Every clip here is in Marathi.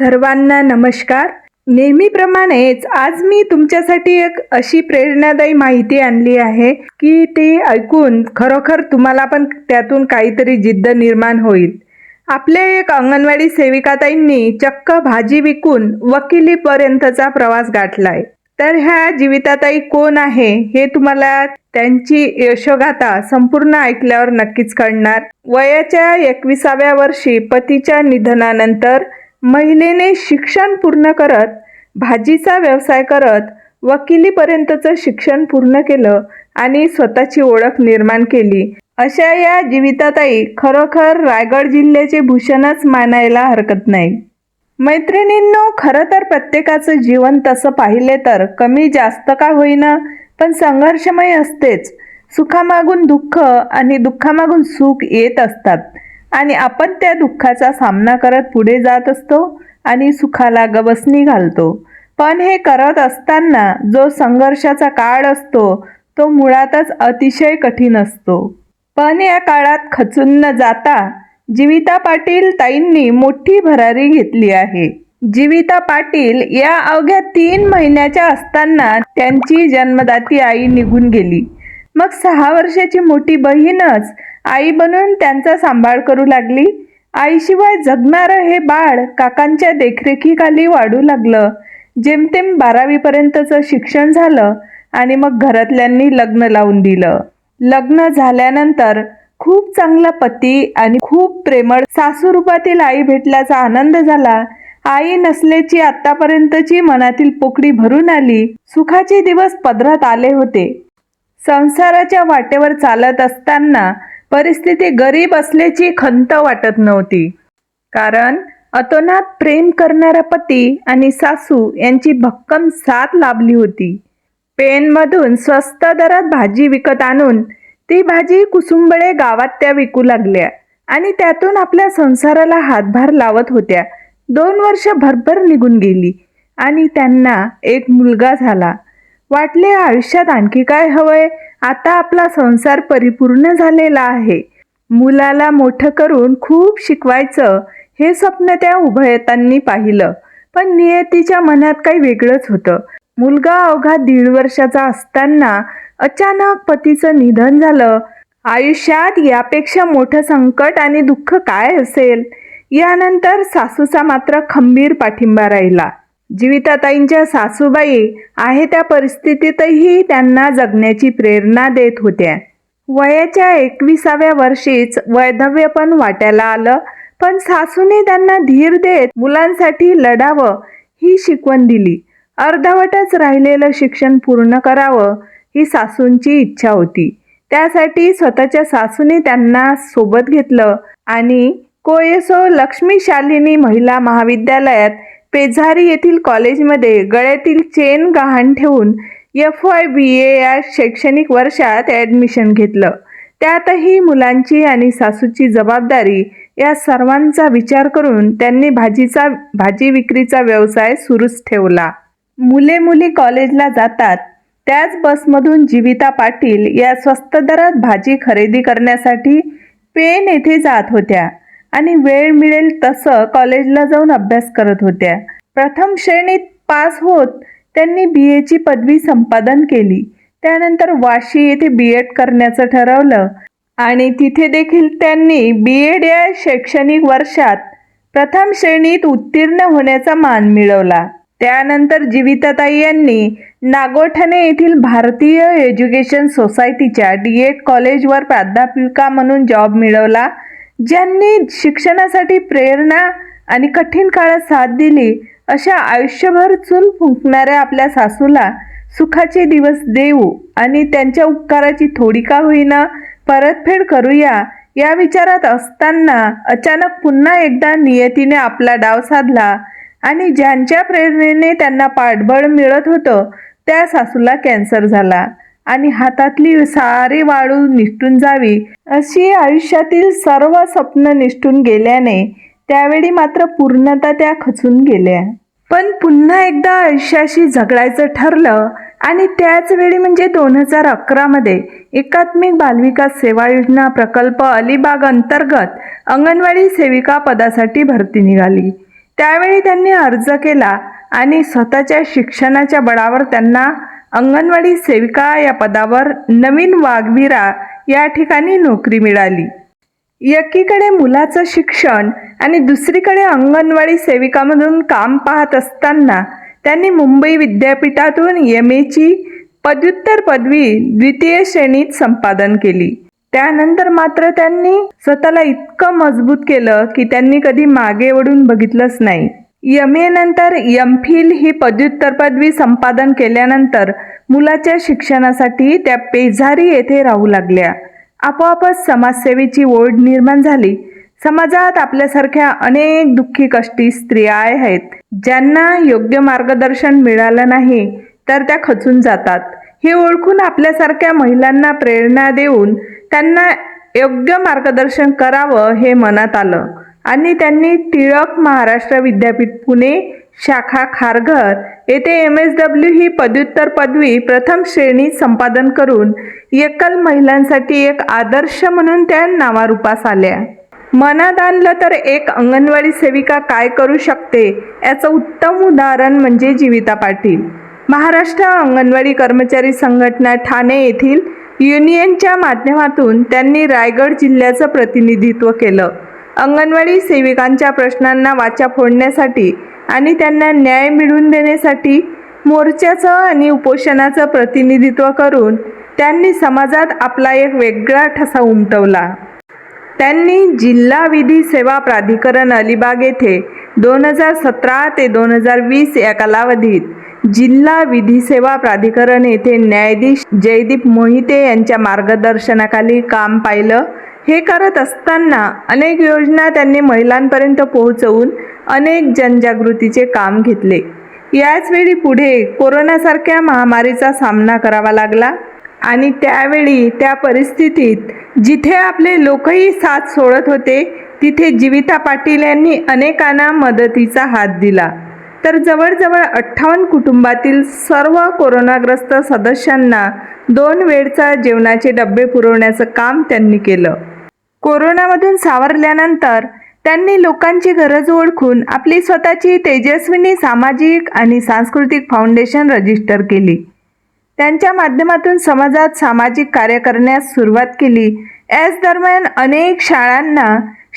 सर्वांना नमस्कार. नेहमीप्रमाणेच आज मी तुमच्यासाठी एक अशी प्रेरणादायी माहिती आणली आहे की ती ऐकून खरोखर तुम्हाला पण त्यातून काहीतरी जिद्द निर्माण होईल. आपल्या एक अंगणवाडी सेविकाताईंनी चक्क भाजी विकून वकिलीपर्यंतचा प्रवास गाठलाय. तर ह्या जीविताताई कोण आहे हे तुम्हाला त्यांची यशोगाथा संपूर्ण ऐकल्यावर नक्कीच कळणार. वयाच्या एकविसाव्या वर्षी पतीच्या निधनानंतर महिलेने शिक्षण पूर्ण करत भाजीचा व्यवसाय करत वकिलीपर्यंतचं शिक्षण पूर्ण केलं आणि स्वतःची ओळख निर्माण केली. अशा या जीविताताई खरोखर रायगड जिल्ह्याचे भूषणच मानायला हरकत नाही. मैत्रिणींनो खरं तर प्रत्येकाचं जीवन तसं पाहिले तर कमी जास्त का होईना पण संघर्षमय असतेच. सुखामागून दुःख आणि दुःखामागून सुख येत असतात. आणि आपण त्या दुःखाचा सामना करत पुढे जात असतो आणि सुखाला गवसणी घालतो. पण हे करत असताना जो संघर्षाचा काळ असतो तो मुळातच अतिशय कठीण असतो. पण या काळात खचून न जाता जीविता पाटील ताईंनी मोठी भरारी घेतली आहे. जीविता पाटील या अवघ्या तीन महिन्याच्या असताना त्यांची जन्मदाती आई निघून गेली. मग सहा वर्षाची मोठी बहीणच आई बनून त्यांचा सांभाळ करू लागली. आईशिवाय जगणारं हे बाळ काकांच्या देखरेखीखाली वाढू लागलं. जेमतेम बारावीपर्यंतचं शिक्षण झालं आणि मग घरातल्यांनी लग्न लावून दिलं. लग्न झाल्यानंतर खूप चांगला पती आणि खूप प्रेमळ सासूरूपातील आई भेटल्याचा आनंद झाला. आई नसल्याची आतापर्यंतची मनातील पोकळी भरून आली. सुखाचे दिवस पदरात आले होते. संसाराच्या वाटेवर चालत असताना परिस्थिती गरीब असल्याची खंत वाटत नव्हती. कारण अतोनात प्रेम करणारा पती आणि सासू यांची भक्कम साथ लाभली होती. पेनमधून स्वस्त दरात भाजी विकत आणून ती भाजी कुसुंबळे गावात त्या विकू लागल्या आणि त्यातून आपल्या संसाराला हातभार लावत होत्या. दोन वर्ष भरभर निघून गेली आणि त्यांना एक मुलगा झाला. वाटले आयुष्यात आणखी काय हवंय? आता आपला संसार परिपूर्ण झालेला आहे. मुलाला मोठं करून खूप शिकवायचं हे स्वप्न त्या उभयतांनी पाहिलं. पण नियतीच्या मनात काही वेगळंच होतं. मुलगा अवघा दीड वर्षाचा असताना अचानक पतीचं निधन झालं. आयुष्यात यापेक्षा मोठं संकट आणि दुःख काय असेल? यानंतर सासूचा मात्र खंबीर पाठिंबा राहिला. जीविताताईंच्या सासूबाई आहे त्या परिस्थितीतही त्यांना जगण्याची प्रेरणा देत होत्या. वयाच्या एकविसाव्या वर्षीच वैधव्य पण वाट्याला आलं पण सासूने त्यांना धीर देत मुलांसाठी लढावं ही शिकवण दिली. अर्धवटच राहिलेलं शिक्षण पूर्ण करावं ही सासूंची इच्छा होती. त्यासाठी स्वतःच्या सासूने त्यांना सोबत घेतलं आणि कोयसो लक्ष्मी शालिनी महिला महाविद्यालयात पेझारी येथील कॉलेजमध्ये गळ्यातील चेन गहाण ठेवून एफ वाय बी ए या शैक्षणिक वर्षात ॲडमिशन घेतलं. त्यातही मुलांची आणि सासूची जबाबदारी या सर्वांचा विचार करून त्यांनी भाजीचा भाजी विक्रीचा व्यवसाय सुरूच ठेवला. मुले मुली कॉलेजला जातात. त्याच बसमधून जीविता पाटील या स्वस्त दरात भाजी खरेदी करण्यासाठी पेन येथे जात होत्या. आणि वेळ मिळेल तसं कॉलेजला जाऊन अभ्यास करत होत्या. प्रथम श्रेणीत पास होत त्यांनी बी एची पदवी संपादन केली. त्यानंतर वाशी येथे बी एड करण्याचं ठरवलं आणि तिथे देखील त्यांनी बी एड या शैक्षणिक वर्षात प्रथम श्रेणीत उत्तीर्ण होण्याचा मान मिळवला. त्यानंतर जीविताताई यांनी नागोठणे येथील भारतीय एज्युकेशन सोसायटीच्या डी एड कॉलेजवर प्राध्यापिका म्हणून जॉब मिळवला. ज्यांनी शिक्षणासाठी प्रेरणा आणि कठीण काळात साथ दिली अशा आयुष्यभर चूल फुंकणाऱ्या आपल्या सासूला सुखाचे दिवस देऊ आणि त्यांच्या उपकाराची थोडी का होईना परतफेड करूया या विचारात असताना अचानक पुन्हा एकदा नियतीने आपला डाव साधला आणि ज्यांच्या प्रेरणेने त्यांना पाठबळ मिळत होतं त्या सासूला कॅन्सर झाला. आणि हातातली सारी वाळू निष्ठून जावी. अशी आयुष्यातील सर्व स्वप्न निष्ठून गेल्याने त्यावेळी मात्र पूर्णतः त्या खचून गेल्या. पण पुन्हा एकदा आयुष्याशी झगडायचं ठरलं आणि त्याच वेळी म्हणजे दोन हजार अकरामध्ये एकात्मिक बालविकास सेवा योजना प्रकल्प अलिबाग अंतर्गत अंगणवाडी सेविका पदासाठी भरती निघाली. त्यावेळी त्यांनी अर्ज केला आणि स्वतःच्या शिक्षणाच्या बळावर त्यांना अंगणवाडी सेविका या पदावर नवीन वाघवीरा या ठिकाणी नोकरी मिळाली. एकीकडे मुलाचं शिक्षण आणि दुसरीकडे अंगणवाडी सेविकामधून काम पाहत असताना त्यांनी मुंबई विद्यापीठातून एम एची पदव्युत्तर पदवी द्वितीय श्रेणीत संपादन केली. त्यानंतर मात्र त्यांनी स्वतःला इतकं मजबूत केलं की त्यांनी कधी मागे वळून बघितलंच नाही. एम ए नंतर एम फिल ही पदव्युत्तर पदवी संपादन केल्यानंतर मुलाच्या शिक्षणासाठी त्या पेझारी येथे राहू लागल्या. आपोआपच समाजसेवेची ओढ निर्माण झाली. समाजात आपल्यासारख्या अनेक दुःखी कष्टी स्त्रिया आहेत. ज्यांना योग्य मार्गदर्शन मिळालं नाही तर त्या खचून जातात. हे ओळखून आपल्यासारख्या महिलांना प्रेरणा देऊन त्यांना योग्य मार्गदर्शन करावं हे मनात आलं. आणि त्यांनी टिळक महाराष्ट्र विद्यापीठ पुणे शाखा खारघर येथे एम एस डब्ल्यू ही पदव्युत्तर पदवी प्रथम श्रेणीत संपादन करून एकल महिलांसाठी एक आदर्श म्हणून त्या नावारूपास आल्या. मनात आणलं तर एक अंगणवाडी सेविका काय करू शकते याचं उत्तम उदाहरण म्हणजे जीविता पाटील. महाराष्ट्र अंगणवाडी कर्मचारी संघटना ठाणे येथील युनियनच्या माध्यमातून त्यांनी रायगड जिल्ह्याचं प्रतिनिधित्व केलं. अंगणवाडी सेविकांच्या प्रश्नांना वाचा फोडण्यासाठी आणि त्यांना न्याय मिळवून देण्यासाठी मोर्चाचं आणि उपोषणाचं प्रतिनिधित्व करून त्यांनी समाजात आपला एक वेगळा ठसा उमटवला. त्यांनी जिल्हा विधी सेवा प्राधिकरण अलिबाग येथे दोन हजार सतरा ते दोन हजार वीस या कालावधीत जिल्हा विधी सेवा प्राधिकरण येथे न्यायाधीश जयदीप मोहिते यांच्या मार्गदर्शनाखाली काम पाहिलं हे करत असताना अनेक योजना त्यांनी महिलांपर्यंत पोहोचवून अनेक जनजागृतीचे काम घेतले. याचवेळी पुढे कोरोनासारख्या महामारीचा सामना करावा लागला आणि त्यावेळी त्या परिस्थितीत जिथे आपले लोकही साथ सोडत होते तिथे जीविता पाटील यांनी अनेकांना मदतीचा हात दिला. तर जवळजवळ अठ्ठावन्न कुटुंबातील सर्व कोरोनाग्रस्त सदस्यांना दोन वेळचा जेवणाचे डबे पुरवण्याचं काम त्यांनी केलं. कोरोनामधून सावरल्यानंतर त्यांनी लोकांची गरज ओळखून आपली स्वतःची तेजस्विनी सामाजिक आणि सांस्कृतिक फाउंडेशन रजिस्टर केली. त्यांच्या माध्यमातून समाजात सामाजिक कार्य करण्यास सुरुवात केली. याच दरम्यान अनेक शाळांना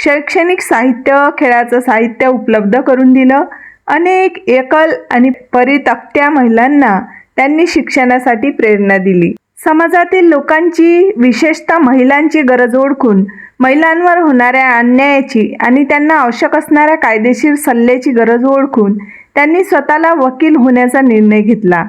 शैक्षणिक साहित्य खेळाचं साहित्य उपलब्ध करून दिलं. अनेक एकल आणि परितक्त्या महिलांना त्यांनी शिक्षणासाठी प्रेरणा दिली. समाजातील लोकांची विशेषतः महिलांची गरज ओळखून महिलांवर होणाऱ्या अन्यायाची आणि त्यांना आवश्यक असणाऱ्या कायदेशीर सल्ल्याची गरज ओळखून त्यांनी स्वतःला वकील होण्याचा निर्णय घेतला.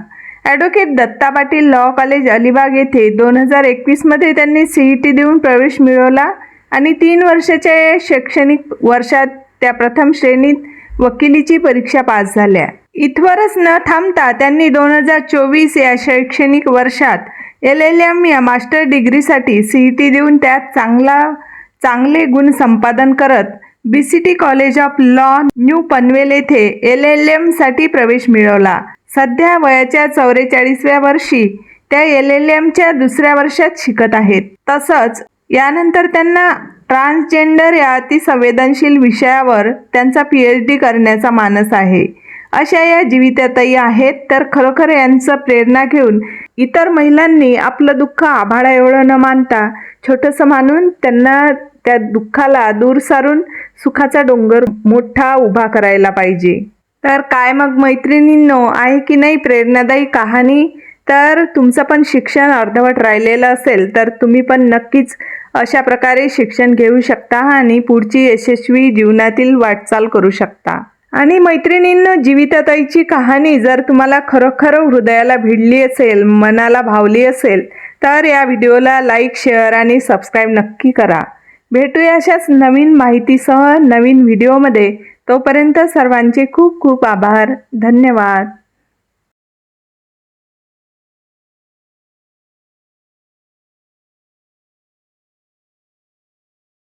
Advocate Datta Patil law college Alibag येथे दोन हजार एकवीसमध्ये त्यांनी सी ई टी देऊन प्रवेश मिळवला आणि तीन वर्षाच्या या शैक्षणिक वर्षात त्या प्रथम श्रेणीत वकिलीची परीक्षा पास झाल्या. इथवरच न थांबता त्यांनी दोन हजार चोवीस या शैक्षणिक वर्षात एल एल एम या मास्टर डिग्रीसाठी सी ई टी देऊन त्यात चांगला चांगले गुण संपादन करत B C T college of law new Panvel येथे एल एल एमसाठी प्रवेश मिळवला. सध्या वयाच्या चौवेचाळीसव्या वर्षी त्या एल एल एमच्या दुसऱ्या वर्षात शिकत आहेत. तसंच यानंतर त्यांना ट्रान्सजेंडर या अतिसंवेदनशील विषयावर त्यांचा पी एच डी करण्याचा मानस आहे. अशा या जीविताताई आहेत तर खरोखर यांचं प्रेरणा घेऊन इतर महिलांनी आपलं दुःख आभाळा एवढं न मानता छोटंसं मानून त्यांना त्या दुःखाला दूर सारून सुखाचा डोंगर मोठा उभा करायला पाहिजे. तर काय मग मैत्रिणींनो आहे की नाही प्रेरणादायी कहाणी? तर तुमचं पण शिक्षण अर्धवट राहिलेलं असेल तर तुम्ही पण नक्कीच अशा प्रकारे शिक्षण घेऊ शकता आणि पुढची यशस्वी जीवनातील वाटचाल करू शकता. आणि मैत्रिणींनो जीवितताईची कहाणी जर तुम्हाला खरोखर हृदयाला भिडली असेल मनाला भावली असेल तर या व्हिडिओला लाईक शेअर आणि सबस्क्राईब नक्की करा. भेटूया अशाच नवीन माहितीसह नवीन व्हिडिओमध्ये. तोपर्यंत सर्वांचे खूप खूप आभार. धन्यवाद.